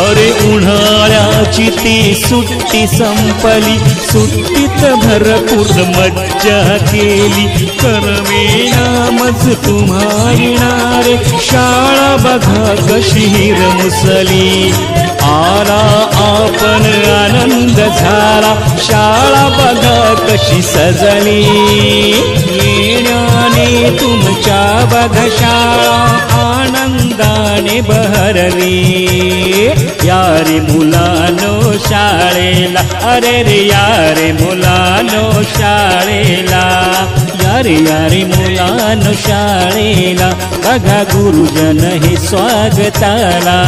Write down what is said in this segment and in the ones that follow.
अरे उन्हाळ्याची ती सुट्टी संपली. सुट्टीत भरपूर मज्जा केली? करवेना मज तुम्हा येणारे शाळा बघा कशी रमसली आला आपण आनंद झाला. शाळा बघा कशी सजली. येण्याने तुमच्या बघ शाळा आनंद आनंदाने बहरली यारे मुलानो शाळेला अरे रे यारे मुलानो शाळेला. यारे यारे मुलानो शाळेला बघा गुरुजन हे स्वागताला.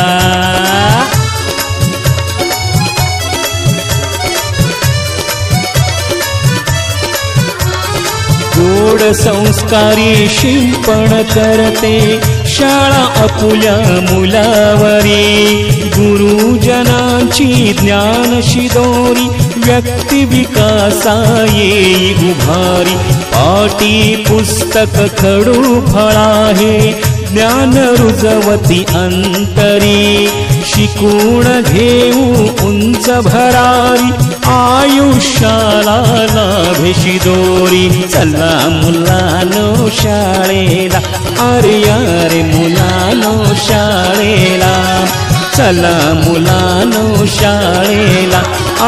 गोड संस्कारी शिंपण करते. शाळा अपुल्या मुलावरी. गुरुजनांची ज्ञान शिदोरी व्यक्ती विकासा येई उभारी पाटी पुस्तक खडू फळाहे. ज्ञान रुजवती अंतरी. शिकून घेऊ उंच भरारी? आयुष्याला लाभेशी दोरी. चला मुलानो शाळेला. अरे अरे मुलानो शाळेला. चला मुलानो शाळेला.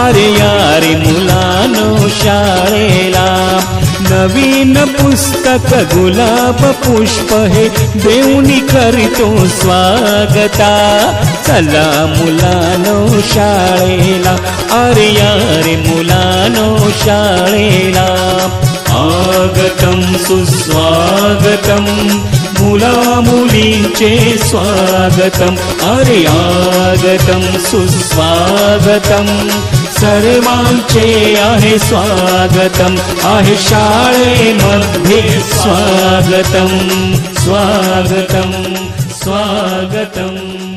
अरे अरे मुलानो शाळेला. नवीन पुस्तक गुलाब पुष्प हे देऊनी करीतो स्वागता. चला मुलानो शाळेला अरे यारे मुलानो शाळेला. आगतं सुस्वागतं मुला मुलींचे स्वागतम. अरे आगतं सुस्वागतम् सर्वांचे आहे स्वागतम आहे शाळेमध्ये स्वागतम स्वागतम स्वागतम.